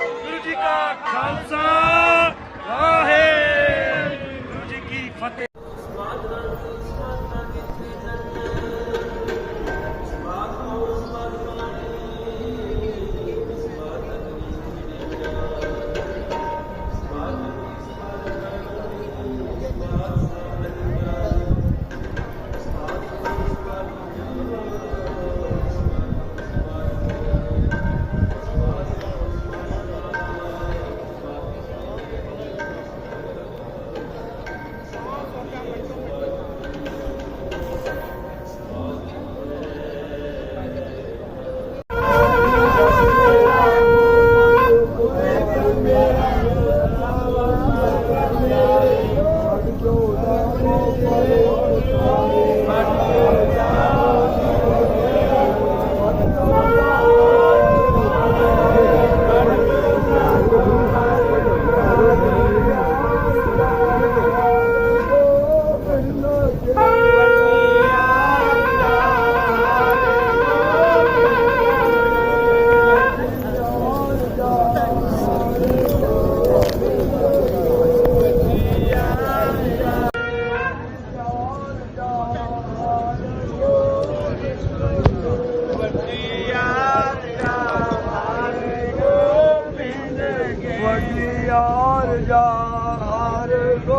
ਗੁਰੂ ਜੀ ਕਾ ਖਾਲਸਾ यार Krishna